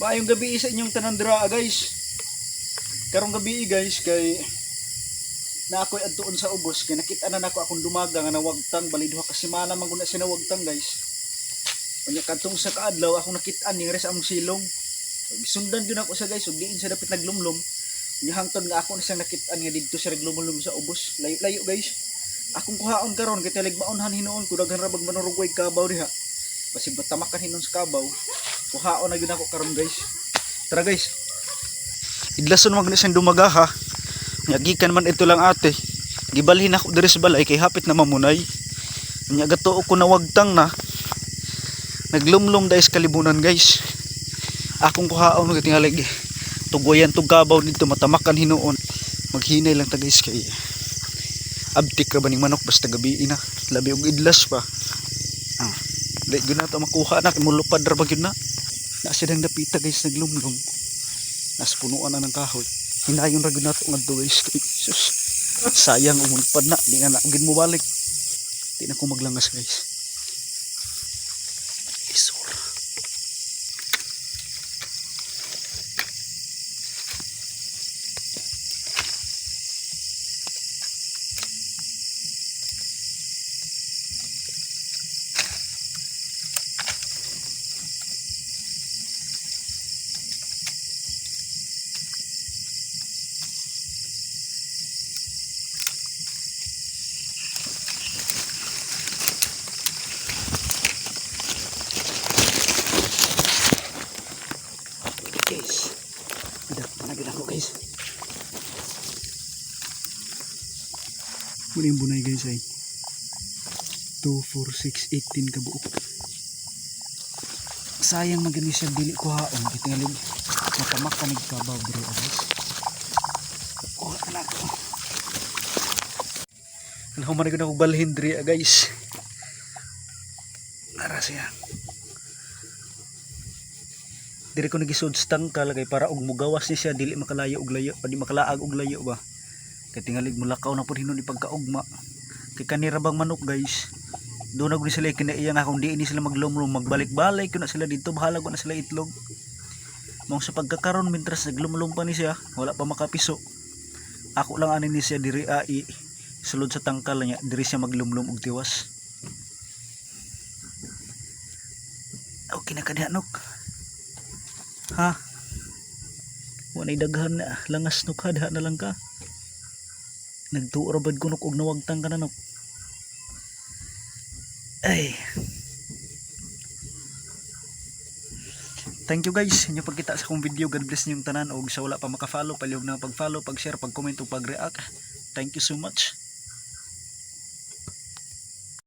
Maayong gabi sa inyong tanandra guys. Karong gabi guys kay na ako'y adtuon sa ubos kay nakita na nako akong dumaga nga nawagtang bali duha ka semana man guna sinawagtang guys. Unya kadtong sa kaadlaw akong nakita ni res among silong. Gisundan gyud ako sa guys ug diin sa dapit naglumlom. Unya hangtod nga ako na siyang nakita nga didto sa naglumlom sa ubos. Layo-layo guys. Akong kuhaon karon kay talig maunhan hinuon ko daghan ra bag manurugway kabaw diha. Basi batamakan hinon sa kabaw. Kuhaon na gyud ako karon guys. Tara guys. Idlason mag siyang dumaga ha. Nyagikan man ito lang ate. Gibalhin ako diri sa balay kay hapit na mamunay. Nya gato ko na wagtang na. Naglumlum dahil sa kalibunan guys. Akong kuhaon nga tingalig. Tugoyan tug kabaw dito matamakan hinuon. Maghinay lang ta guys kay abtik ra ba ning manok basta gabi na. Labi og idlas pa. Ah. Dahil na to makuha na mulupad ra ba gyud na. Na sidang dapita guys naglumlum. Nas punuan na ng kahoy. Hinayon ra gyud nato ngadto guys. Sus. Sayang umulpad na, di nga na mo balik. Di na ko maglangas guys. Guys. Ada panagin ako guys. Muna yung bunay guys ay 2, 4, 6, 18 kabuok. Sayang magani siya dili ko haon. Itingalig matamak ka nagkabaw bro guys. Kuha na ako. Ano ko balhin diri ah, guys. Nara siya diri ko nagisud sa tangkal kay para og mugawas ni siya dili makalayo og layo di makalaag og layo ba? Kay tingalig mulakaw na pud hinon ni pagkaugma. Kay kanira bang manok guys. Do na gud sila kinaiya nga kung di ini sila maglumlum magbalik-balik ko na sila dito bahala ko na sila itlog. Mong sa pagkakaron mintras naglumlum pa ni siya wala pa makapiso. Ako lang ani ni siya diri ai sulod sa tangkal niya diri siya maglumlum og tiwas. Okay na kadihanok Ha? Wanay daghan na langas no ka na lang ka. Nagtuo ra bad kunok og nawagtang ka na nok. Ay. Thank you guys. Inyo pagkita sa akong video. God bless niyo tanan og sa wala pa maka-follow, palihog na pag-follow, pag-share, pag-comment ug pag-react. Thank you so much.